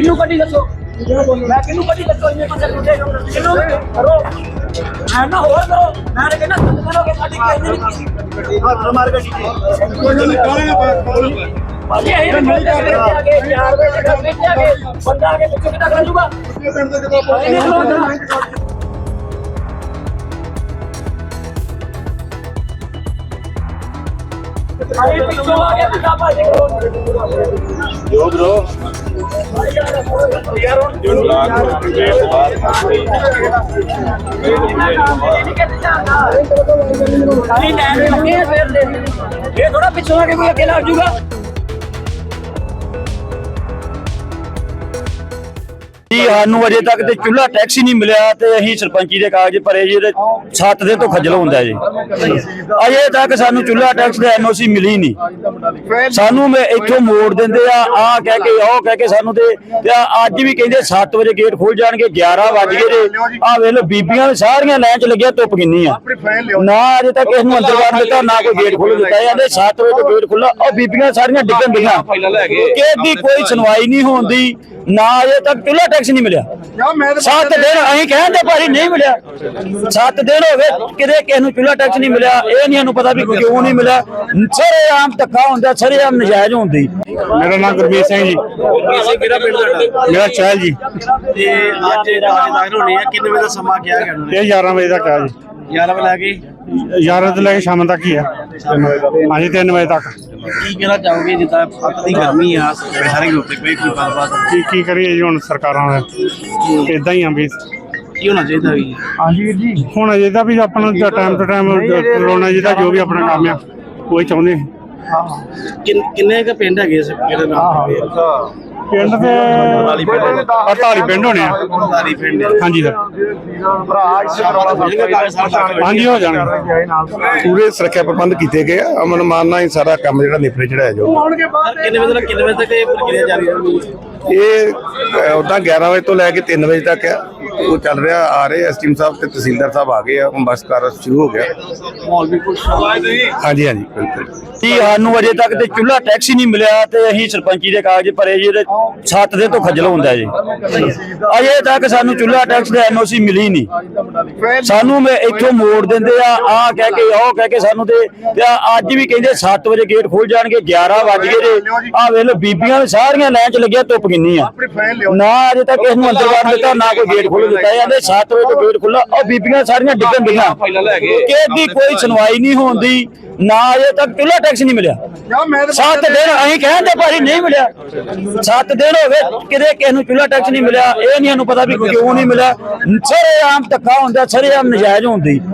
ਕਿਹਨੂੰ ਕੱਢੀ ਦੱਸੋ ਮੈਂ ਕਿਹਨੂੰ ਕੱਢੀ ਦੱਸੋ ਇੰਨੇ ਬੰਦੇ ਕੁੱਤੇ ਕਿਹਨੂੰ ਕਰੋ ਮੈਂ ਨਾ ਹੋਰ ਕਰੋ ਮੈਂ ਤਾਂ ਕਹਿੰਦਾ ਸੱਤ ਦਿਨ ਹੋ ਗਏ ਸਾਡੀ ਕਹਿੰਦੇ ਨਹੀਂ ਕੀਤੀ ਹੱਥ ਮਾਰ ਗੱਡੀ ਭਾਜੀ ਇਹ ਨਹੀਂ ਕਰਦੇ ਆ ਗਏ 4 ਵਜੇ ਤੱਕ ਵਿੱਚ ਆ ਗਏ ਬੰਦਾ ਆ ਕੇ ਪਿੱਛੇ ਕਿੱਦਾਂ ਕਰ ਜੂਗਾ ਇਹ ਨਹੀਂ ਖਲੋਣਾ ਅਰੇ ਪਿੱਛੋਂ ਆ ਗਿਆ ਬੰਦਾ ਭਾਜੀ ਜੋ ਬ్రో ਯਾਰ ਹੁਣ ਸਾਰੀ ਲੈਣ ਲੱਗੇ ਆ ਦੇ ਇਹ ਥੋੜਾ ਪਿੱਛੋਂ ਆ ਕੇ ਕੋਈ ਅੱਗੇ ਲੱਗ ਜੂਗਾ। ਜੀ, ਸਾਨੂੰ ਅਜੇ ਤੱਕ ਤੇ ਚੁੱਲ੍ਹਾ ਟੈਕਸ ਹੀ ਨਹੀਂ ਮਿਲਿਆ ਤੇ ਅਸੀਂ ਸਰਪੰਚੀ ਦੇ ਕਾਗਜ਼ ਭਰੇ ਜੀ ਤੇ 7 ਦਿਨ ਤੋਂ ਖੱਜਲ ਹੁੰਦਾ ਜੀ। ਅਜੇ ਤੱਕ ਸਾਨੂੰ ਚੁੱਲ੍ਹਾ ਟੈਕਸ ਦੇ ਐਨਓਸੀ ਮਿਲੀ ਨਹੀਂ। ਸਾਨੂੰ ਮੈਂ ਇੱਥੋਂ ਮੋੜ ਦਿੰਦੇ ਆ ਆ ਕਹਿ ਕੇ, ਉਹ ਕਹਿ ਕੇ ਸਾਨੂੰ ਤੇ ਅੱਜ ਵੀ ਕਹਿੰਦੇ 7 ਵਜੇ ਗੇਟ ਖੋਲ ਜਾਣਗੇ 11 ਵਜ ਗਏ ਜੇ। ਆ ਵੇਖ ਲਓ, ਬੀਬੀਆਂ ਸਾਰੀਆਂ ਲਾਈਨ 'ਚ ਲੱਗਿਆ, ਧੁੱਪ ਕਿੰਨੀ ਆ। ਨਾ ਅਜੇ ਤੱਕ ਇਸ ਨੂੰ ਅੰਦਰ ਵੜਨ ਦਿੱਤਾ, ਨਾ ਕੋਈ ਗੇਟ ਖੋਲ ਦਿੱਤਾ। ਜਾਂਦੇ 7 ਵਜੇ ਤੋਂ ਗੇਟ ਖੁੱਲਾ ਉਹ ਬੀਬੀਆਂ ਸਾਰੀਆਂ ਡਿੱਗਣ ਦੀਆਂ ਕਿਹਦੀ ਕੋਈ ਸੁਣਵਾਈ ਨਹੀਂ ਹੁੰਦੀ, ਨਾ ਅਜੇ ਤੱਕ ਚੁੱਲ੍ਹਾ ਟੈਕਸ ਨਹੀਂ ਮਿਲਿਆ। ਸੱਤ ਦਿਨ ਅਸੀਂ ਕਹਿੰਦੇ ਭਾਜੀ ਨਹੀਂ ਮਿਲਿਆ। ਸੱਤ ਦਿਨ ਹੋ ਗਏ ਕਿਤੇ ਕਿਸੇ ਨੂੰ ਚੁੱਲ੍ਹਾ ਟੈਕਸ ਨਹੀਂ ਮਿਲਿਆ ਇਹ ਨਹੀਂ ਸਾਨੂੰ ਪਤਾ ਵੀ ਕਿਉਂ ਨਹੀਂ ਮਿਲਿਆ। ਸਾਰੇ ਆਮ ਧੱਕਾ ਹੁੰਦਾ ਸਾਰੇ ਆਮ ਨਜਾਇਜ਼ ਹੁੰਦੀ। ਮੇਰਾ ਨਾਮ ਗੁਰਮੀਤ ਸਿੰਘ ਜੀ। ਮੇਰਾ ਚਹਿਲ ਜੀ। ਤੇ ਅੱਜ ਇਹ ਰਾਜ ਦਾਖਲ ਹੋਣੇ ਆ ਕਿੰਨੇ ਵਜੇ ਦਾ ਸਮਾਂ ਕਿਹਾ ਗਿਆ ਇਹ 11 ਵਜੇ ਤੱਕ ਆ ਜੀ। 11 ਵਜੇ ਲਾ ਕੇ? 11 ਤੋਂ ਲੈ ਕੇ ਸ਼ਾਮ ਤੱਕ ਹੀ ਆ। ਹਾਂਜੀ 3 ਵਜੇ ਤੱਕ। ਕੀ ਕਹਿਣਾ ਚਾਹੋਗੇ ਜਿੱਦਾਂ ਅੱਤ ਦੀ ਗਰਮੀ ਆ ਸਾਰੇ ਤੇ ਕੋਈ ਕੋਈ ਗੱਲਬਾਤ ਕੀ ਕੀ ਕਰੀਏ ਜੀ ਹੁਣ ਸਰਕਾਰਾਂ ਦਾ ਇਦਾਂ ਹੀ ਆ ਵੀ। ਕੀ ਹੋਣਾ ਚਾਹੀਦਾ ਵੀ? ਹਾਂਜੀ ਵੀਰ ਜੀ। ਹੁਣ ਅਜੇ ਦਾ ਵੀ ਆਪਣਾ ਟਾਈਮ ਟੂ ਟਾਈਮ ਕਰੋਨਾ ਜੀ ਦਾ ਜੋ ਵੀ ਆਪਣਾ ਕੰਮ ਆ ਉਹ ਹੀ ਚਾਹੁੰਦੇ। ਹਾਂ। ਕਿੰਨ- ਕ ਪਿੰਡ ਹੈਗੇ ਇਸ ਕਿਹੜੇ ਨਾਮ ਦੇ ਪਿੰਡ ਦੇ 48 ਪਿੰਡ ਹੋਣੇ ਆ। ਸਾਰੀ ਪਿੰਡ ਹਾਂਜੀ ਸਰ। ਹਾਂਜੀ ਹੋ ਜਾਣਗੇ। ਪੂਰੇ ਸੁਰੱਖਿਆ ਪ੍ਰਬੰਧ ਕੀਤੇ ਗਏ ਆ। ਅਮਨ ਮਾਨ ਨਾਲ ਹੀ ਸਾਰਾ ਕੰਮ ਜਿਹੜਾ ਨਿਪਰੇ ਚੜਾਇਆ ਜਾਊਗਾ। ਕਿੰਨੇ ਵਜੇ ਤੋਂ ਕਿੰਨੇ ਵਜੇ ਤੱਕ ਇਹ ਪ੍ਰਕਿਰਿਆ ਜਾਰੀ ਰਹੂਗੀ? ਇਹ ਉਦਾਂ 11 ਵਜੇ ਤੋਂ ਲੈ ਕੇ 3 ਵਜੇ ਤੱਕ ਆ। ਉਹ ਚੱਲ ਰਿਹਾ, ਆ ਰਹੇ ਐਸਟੀਮ ਸਾਹਿਬ ਤੇ ਤਹਿਸੀਲਦਾਰ ਸਾਹਿਬ ਆ ਗਏ ਆ, ਹੁਣ ਬਸ ਕਾਰਜ ਸ਼ੁਰੂ ਹੋ ਗਿਆ। ਮਾਹੌਲ ਵੀ ਕੁਝ ਹਾਂਜੀ ਹਾਂਜੀ, ਬਿਲਕੁਲ। ਜੀ ਸਾਨੂੰ ਅਜੇ ਤੱਕ ਤੇ ਚੁੱਲ੍ਹਾ ਟੈਕਸ ਹੀ ਨਹੀਂ ਮਿਲਿਆ ਤੇ ਅਸੀਂ ਸਰਪੰਚੀ ਦੇ ਕਾਗਜ਼ ਭਰੇ ਜੀ ਤੇ 7 ਦਿਨ ਤੋਂ ਖੱਜਲ ਹੁੰਦਾ ਜੀ। ਅਜੇ ਤੱਕ ਸਾਨੂੰ ਚੁੱਲ੍ਹਾ ਟੈਕਸ ਦੇ ਐਨਓਸੀ ਮਿਲੀ ਨਹੀਂ। ਸਾਨੂੰ ਮੈਂ ਇੱਥੋਂ ਮੋੜ ਦਿੰਦੇ ਆ ਆ ਕਹਿ ਕੇ, ਉਹ ਕਹਿ ਕੇ ਸਾਨੂੰ ਤੇ ਅੱਜ ਵੀ ਕਹਿੰਦੇ 7 ਵਜੇ ਗੇਟ ਖੋਲ ਜਾਣਗੇ 11 ਵਜ ਗਏ ਜੇ ਆ ਵੇਖ ਲਓ, ਬੀਬੀਆਂ ਸਾਰੀਆਂ ਲਾਈਨ 'ਚ ਲੱਗਿਆ, ਧੁੱਪ ਕਿੰਨੀ ਆ। ਨਾ ਅਜੇ ਤੱਕ ਇਸ ਨੂੰ ਅੰਦਰ ਵੜਨ ਦਿੱਤਾ, ਨਾ ਕੋਈ ਗੇਟ ਖੋਲ ਦਿੱਤਾ ਜਾਂਦੇ 7 ਵਜੇ ਤੋਂ ਗੇਟ ਖੁੱਲਾ ਉਹ ਬੀਬੀਆਂ ਸਾਰੀਆਂ ਡਿੱਗਣ ਦੀਆਂ ਕਿਹਦੀ ਕੋਈ ਸੁਣਵਾਈ ਨਹੀਂ ਹੁੰਦੀ ਨਾ ਅਜੇ ਤੱਕ ਚੁੱਲ੍ਹਾ ਟੈਕਸ ਨਹੀਂ ਮਿਲਿਆ। ਸੱਤ ਦਿਨ ਅਸੀਂ ਕਹਿੰਦੇ ਭਾਜੀ ਨਹੀਂ ਮਿਲਿਆ। ਸੱਤ ਦਿਨ ਹੋ ਗਏ ਕਿਤੇ ਕਿਸੇ ਨੂੰ ਚੁੱਲ੍ਹਾ ਟੈਕਸ ਨਹੀਂ ਮਿਲਿਆ ਇਹ ਨਹੀਂ ਸਾਨੂੰ ਪਤਾ ਵੀ ਕਿਉਂ ਨਹੀਂ ਮਿਲਿਆ। ਸਾਰੇ ਆਮ ਧੱਕਾ ਹੁੰਦਾ ਸਾਰੇ ਆਮ ਨਜਾਇਜ਼ ਹੁੰਦੀ।